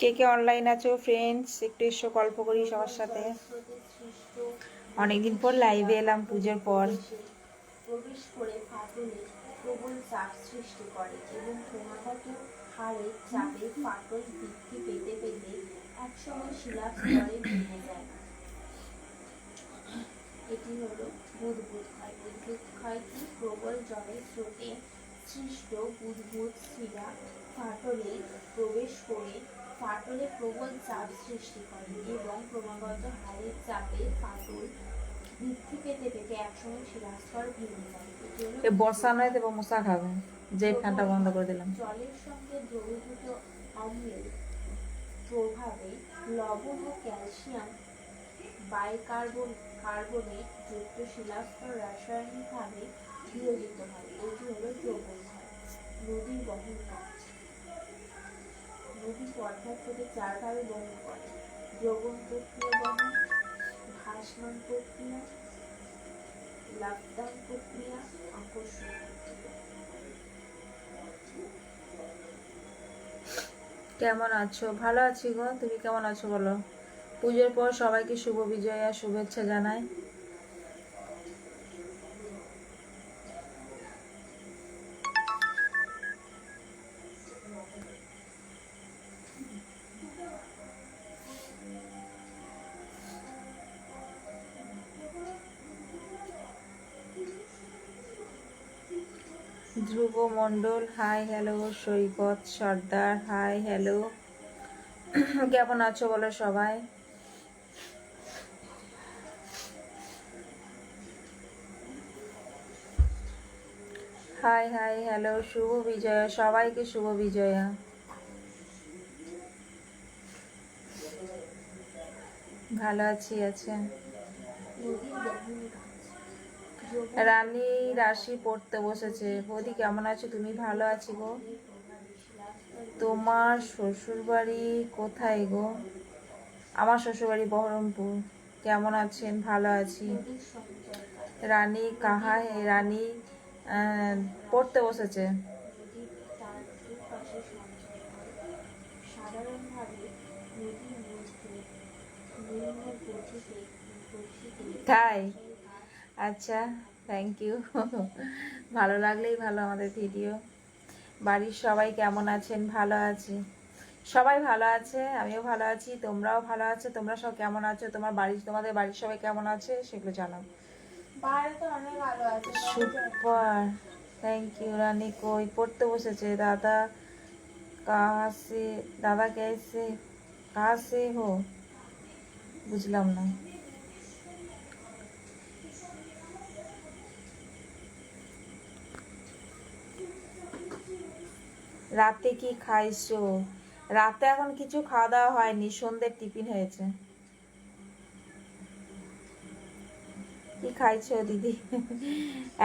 কে কে online আছো? Friends একটু এসো, গল্প করি সবার সাথে। অনেকদিন পর লাইভে এলাম পুজোর পর। প্রবল বৃদ্ধি পেতে পেতে একসময় শিলা ভেঙে যায়। এটি হলো প্রবল জলের স্রোতে সৃষ্ট বুদবুদ শিলা ফাটলে প্রবেশ করে ফাটলে প্রবল চাপ সৃষ্টি করে এবং ক্রমাগত হারের চাপে ফাটল বৃদ্ধি পেতে পেতে একসময় শিলাস্তর ভেঙে যায়। বর্ষা নয় দেবো মশা খাবে। যে ফ্যানটা বন্ধ করে দিলাম। জলের সঙ্গে দ্রবীভূত অম্লের প্রভাবে লবণ ও ক্যালসিয়াম বাইকার্বন কার্বনেট যুক্ত শিলাস্তর রাসায়নিকভাবে বিয়োজিত হয়। এটি হলো দ্রবণ নদীর বহন নদী পর্যায় থেকে চারভাবে বহন করে। দ্রবণ প্রক্রিয়া বহন ভাসমান প্রক্রিয়া লাভদান প্রক্রিয়া, আকর্ষণ কেমন আছো? ভালো আছি গো। তুমি কেমন আছো বলো? পুজোর পর সবাইকে শুভ বিজয় আর শুভেচ্ছা জানাই। Mondal, hi hello, Saikat, Sardar, hi hello. কেমন আছো বলো সবাই? হাই হাই হ্যালো, শুভ বিজয়া, সবাইকে শুভ বিজয়া। ভালো আছি আছে নদীর বহন গাছ যোগের রানী রাশি পড়তে বসেছে। বৌদি, কেমন আছো? তুমি ভালো আছি গো? তোমার শ্বশুর বাড়ি কোথায় গো? আমার শ্বশুর বাড়ি বহরমপুর। কেমন আছেন? ভালো আছি। রানী কাহা রানী পড়তে বসেছে। তাই? আচ্ছা থ্যাংক ইউ ভালো লাগলেই ভালো আমাদের ভিডিও বাড়ির সবাই কেমন আছেন? ভালো আছে? সবাই ভালো আছে? আমিও ভালো আছি তোমরাও ভালো আছো? তোমরা সব কেমন আছো? তোমার বাড়ির তোমাদের বাড়ির সবাই কেমন আছে? সেগুলো জানাও। সুপার। থ্যাংক ইউ রানী কই? পড়তে বসেছে দাদা। কাহাসে দাদা কেসে কাহাসে হো। বুঝলাম না। রাতে কি খাইছো? রাতে এখন কিছু খাওয়া দাওয়া হয়নি, সন্ধ্যের টিফিন হয়েছে। কি খাইছো দিদি?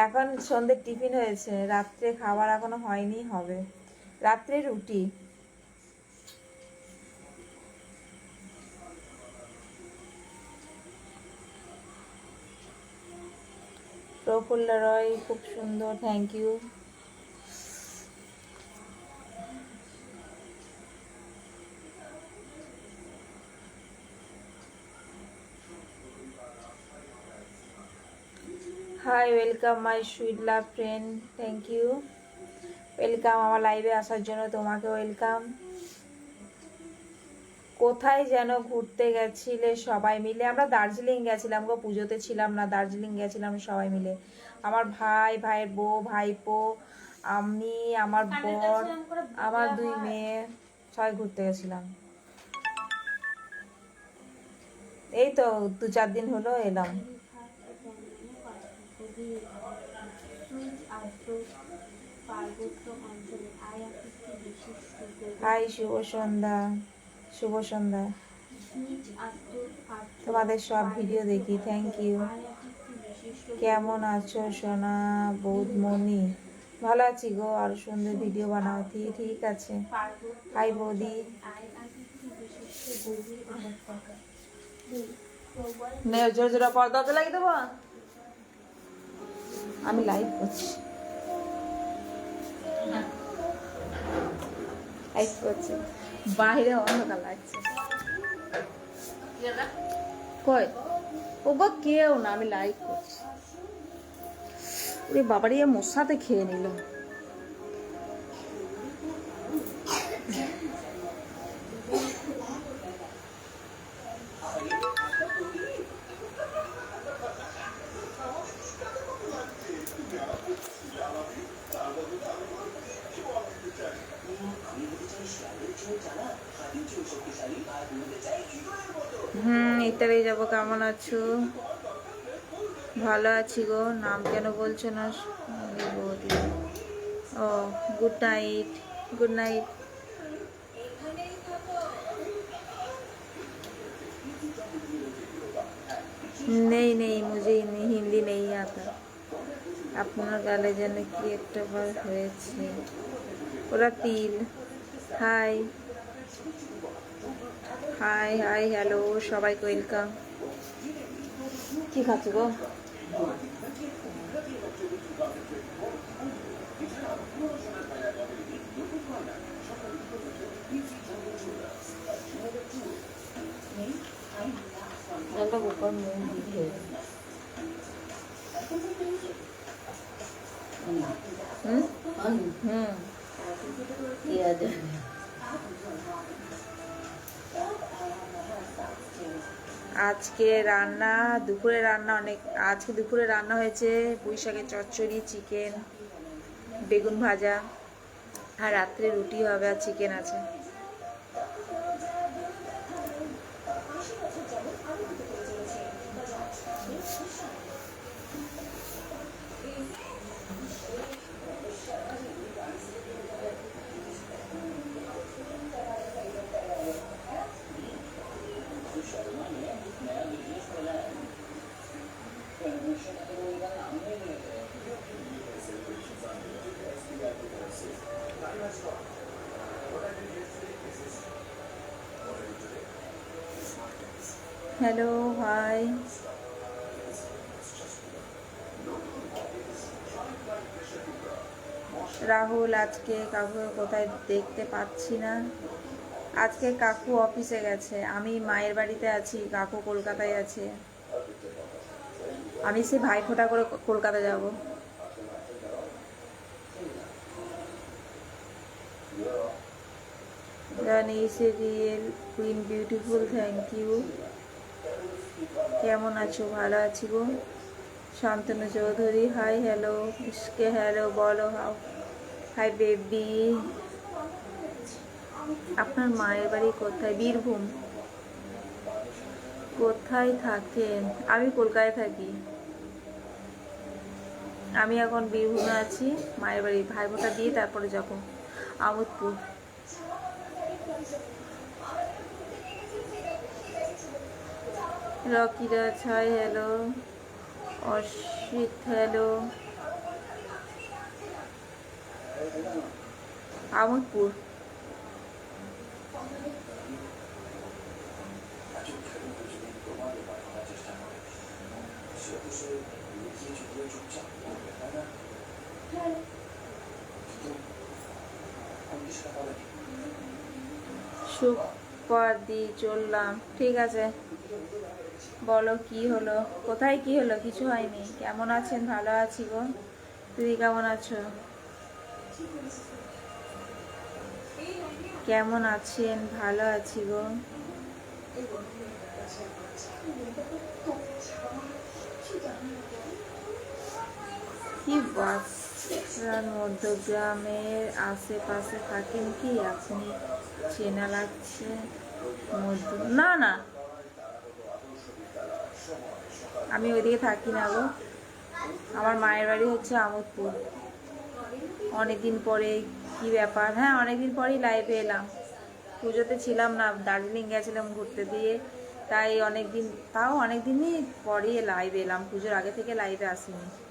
এখন সন্ধ্যের টিফিন হয়েছে, রাত্রে খাবার এখনও হয়নি, হবে। রাত্রে রুটি। প্রফুল্ল রয়, খুব সুন্দর thank you hi welcome my sweet love friend thank you welcome আমার লাইভে আসার জন্য তোমাকে ওয়েলকাম কোথায় যেন ঘুরতে গেছিলে সবাই মিলে? আমরা দার্জিলিং গেছিলাম গো পুজোতে ছিলাম না দার্জিলিং গেছিলাম সবাই মিলে। আমার ভাই ভাইয়ের বউ ভাইপো আমি আমার বর আমার দুই মেয়ে সবাই ঘুরতে গেছিলাম। এই তো দু চার দিন হলো এলাম। হাই শুভ সন্ধ্যা শুভ সন্ধ্যা। তোমাদের সব ভিডিও দেখি থ্যাংক ইউ কেমন আছো সোনা বৌদমণি ভালো আছি গো আর সুন্দর ভিডিও বানাও ঠিক ঠিক আছে। হাই বৌদি। জোরে জোরে পর্দা লাগিয়ে দেবো। আমি লাইভ করছি। লাইভ করছি। বাইরে অন্ধকার লাগছে। কই? ও গো কেউ না, আমি লাইভ করছি। ওরে বাবারিয়া মশাতে খেয়ে নিল। হুম ইত্যাদি যাবো কেমন আছো ভালো আছি গো নাম কেন বলছো না আমি বৌদি। ও গুড নাইট গুড নাইট नहीं नहीं मुझे नहीं हिंदी नहीं आता আপনার গালে যেন কি একটা বার হয়েছে ওরা তিল হাই হাই হাই হ্যালো সবাই ওয়েলকাম কি খাচ্ছ গো? জলটা উপর মুখ দিয়ে হুম? হুম। আজকে রান্না, দুপুরে রান্না অনেক, আজকে দুপুরে রান্না হয়েছে পুঁই শাকের চচ্চড়ি চিকেন বেগুন ভাজা, আর রাত্রে রুটি হবে আর চিকেন আছে। হ্যালো হাই রাহুল, আজকে কাকু কোথায় দেখতে পাচ্ছি না? আজকে কাকু অফিসে গেছে। আমি মায়ের বাড়িতে আছি, কাকু কলকাতায় আছে। আমি সে ভাই ফোটা করে কলকাতা যাব। জানিস real queen beautiful thank you কেমন আছো? ভালো আছি গো। শান্তনু চৌধুরী হাই হ্যালো ইসকে হ্যালো বলো হাও হাই বেবি আপনার মায়ের বাড়ি কোথায়? বীরভূম। কোথায় থাকেন? আমি কলকাতায় থাকি। আমি এখন বীরভূমে আছি, মায়ের বাড়ি ভাই ফোঁটা দিয়ে তারপরে যাব Amodpur. Rockyraj hi hello. Ashwit hello. Amodpur. Super দি চললাম। ঠিক আছে। বলো কি হলো? কোথায় কি হলো? কিছু হয়নি। কেমন আছেন? ভালো আছি গো। দিদি কেমন আছো? কেমন আছেন? ভালো আছি গো। কি বাসরার মধ্যগ্রামের আশেপাশে থাকেন কি? আপনি চেনা লাগছে মধ্য না না। আমি ওইদিকে থাকি না গো। আমার মায়ের বাড়ি হচ্ছে আমোদপুর। অনেকদিন পরে কি ব্যাপার? হ্যাঁ অনেকদিন পরেই লাইভে এলাম। পুজোতে ছিলাম না, দার্জিলিং গেছিলাম ঘুরতে দিয়ে। তাই অনেক দিন তাও অনেক দিনই পরেই লাইভে এলাম। পুজোর আগে থেকে লাইভে আসিনি।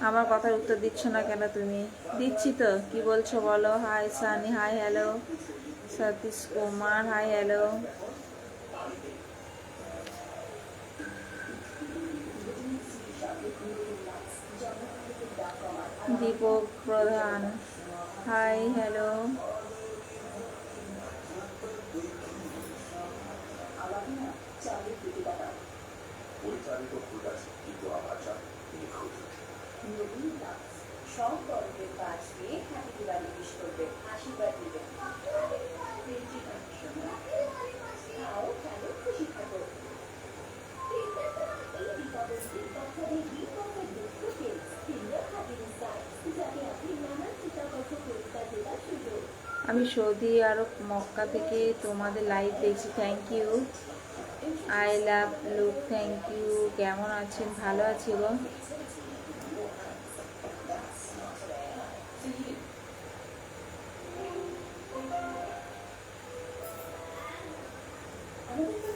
আমার কথার উত্তর দিচ্ছ না কেন তুমি? দিচ্ছি তো। কি বলছো বলো? Hi Sunny hi hello Satish Kumar hi hello Deepak Pradhan hi hello সব কাজ দিয়ে দিওয়ালি উইশ করবেন আশীর্বাদ দিবেন তাও কেন খুশি থাকো এই বিপদের দিন বাচ্চাদের বিপদের দুঃখকে তিনটা হাজির যাতে আপনি নানান চিন্তাগত পরিষ্কার দেওয়ার সুযোগ। আমি সৌদি আরব মক্কা থেকে তোমাদের লাইভ দেখছি thank you I love look thank you কেমন আছেন? ভালো আছি গো। Thank তো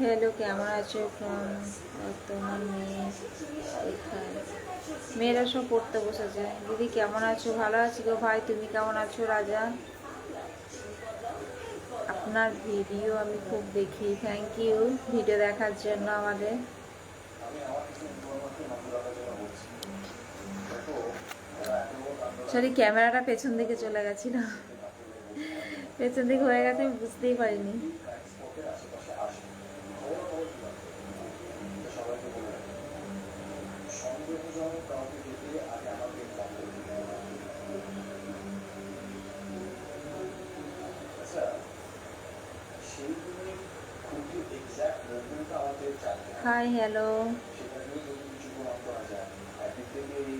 হ্যালো, কেমন আছো তোমার মেয়ে মেয়েরা সব পড়তে বসেছে। দিদি, কেমন আছো? ভালো আছি গো ভাই? তুমি কেমন আছো রাজা? আপনার ভিডিও আমি খুব দেখি। থ্যাংক ইউ ভিডিও দেখার জন্য আমাদের। সরি ক্যামেরাটা পেছন দিকে চলে গেছিল। পেছন দিকে হয়ে গেছে, আমি বুঝতেই পারিনি স্পটের আশেপাশে আসে খবর খবর কি আছে? এটা সবাইকে বলে রাখি সন্দেহজনক কাউকে দেখলে আগে আমাকে ফোন করে দিতে হবে। আচ্ছা সেই দিনে খুবই এক্সাক্ট মুভমেন্টটা আমাদের জানতে হবে হাই হ্যালো Thank নিয়ে যদি কিছু প্রমাণ করা যায় একদিক থেকে এই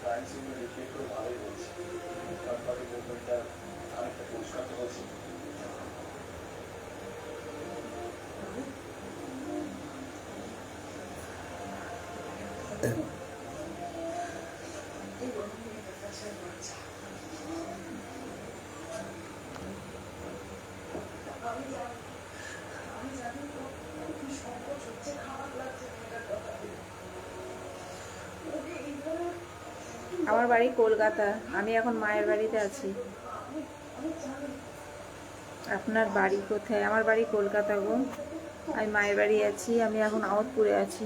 ক্রাইম সিনে রিফ্লেক্ট করে ভালোই হচ্ছে তারপরে মুভমেন্টটা অনেকটা পরিষ্কার তো হয়েছে আমি জানি আমি জানি তো কি সংকোচ হচ্ছে খারাপ লাগছে মেয়েটার কথা ভেবে। ওকে এইভাবে আমার বাড়ি কলকাতা। আমি এখন মায়ের বাড়িতে আছি। আপনার বাড়ি কোথায়? আমার বাড়ি কলকাতা গো। আমি মায়ের বাড়ি আছি, আমি এখন আউটপুরে আছি।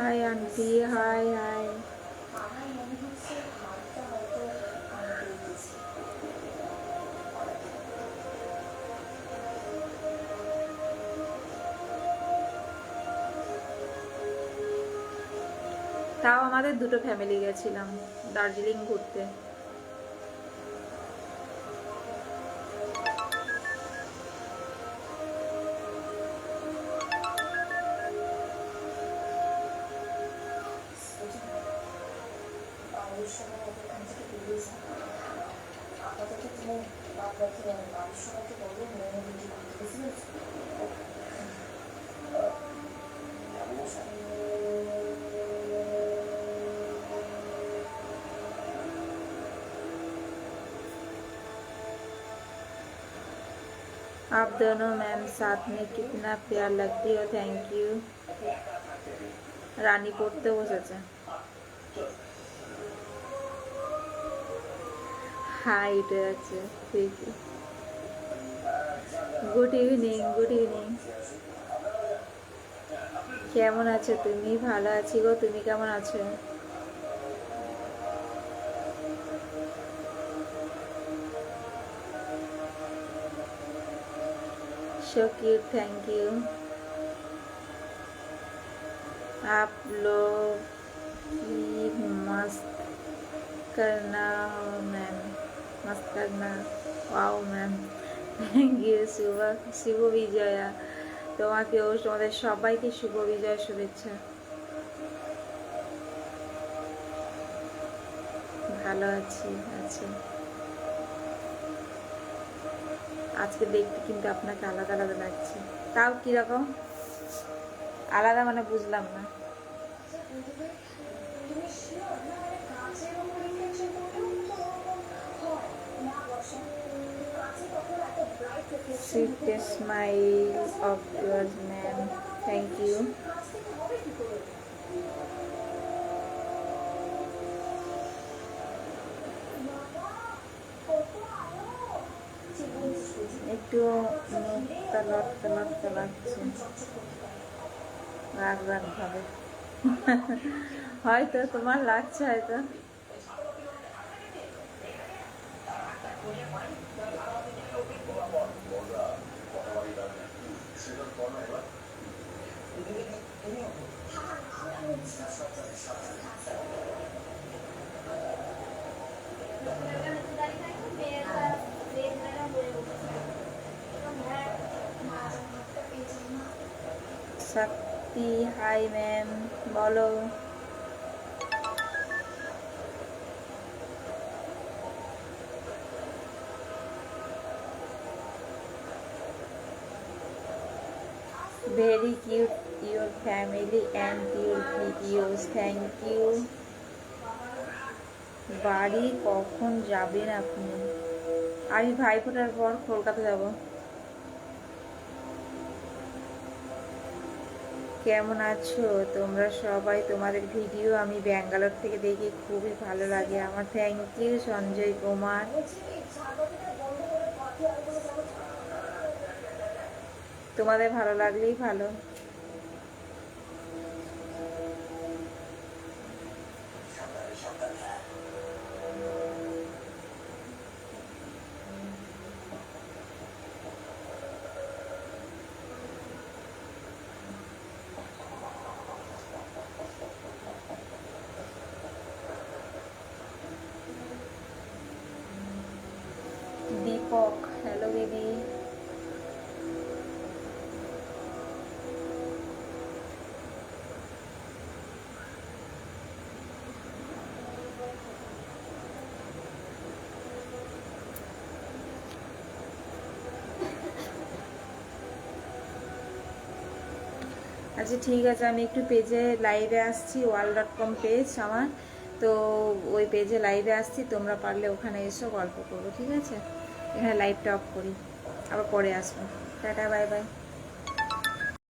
হাই আন্টি হাই পেয়েছি তাও আমাদের দুটো ফ্যামিলি গেছিলাম দার্জিলিং ঘুরতে। आप दोनों मैम, साथ में कितना प्यार लगती हो थैंक यू रानीपुर तो वो सच है। হাই উঠে যাচ্ছে ঠিকই গুড ইভিনিং গুড ইভিনিং কেমন আছো তুমি ভালো আছি গো তুমি কেমন আছো सो क्यूट थैंक यू आप लोग की मस्त करना हो मैम মাস্তানা ওয়াও ম্যাম গিয়ে শুভ শুভ বিজয়া তোমাকেও তোমাদের সবাইকে শুভ বিজয় শুভেচ্ছা ভালো আছি আচ্ছা আজকে দেখতে কিন্তু আপনাকে আলাদা আলাদা লাগছে তাও কীরকম আলাদা মানে বুঝলাম না sweetest smile of yours ma'am. Thank you. একটু মুখটা লটকা লটকা লাগছে রাগ রাগ ভাবে হয়তো তোমার লাগছে হয়তো। শক্তি হাই ম্যাম বলো very cute your family and your videos. Thank you. বাড়ি কখন যাবেন আপনি? আমি ভাইফোঁটার পর কলকাতা যাব। কেমন আছো? তোমরা সবাই, তোমাদের ভিডিও আমি ব্যাঙ্গালোর থেকে দেখি, খুবই ভালো লাগে। আমার থ্যাংক ইউ সঞ্জয় কুমার। তোমাদের ভালো লাগলেই ভালো। দীপক হ্যালো দিদি আচ্ছা ঠিক আছে, আমি একটু পেজে লাইভে আসছি ওয়াল ডট কম পেজ আমার। তো ওই পেজে লাইভে আসছি, তোমরা পারলে ওখানে এসো, গল্প করব, ঠিক আছে? এখানে লাইভটা অফ করি। আবার পরে আসব। Tata bye bye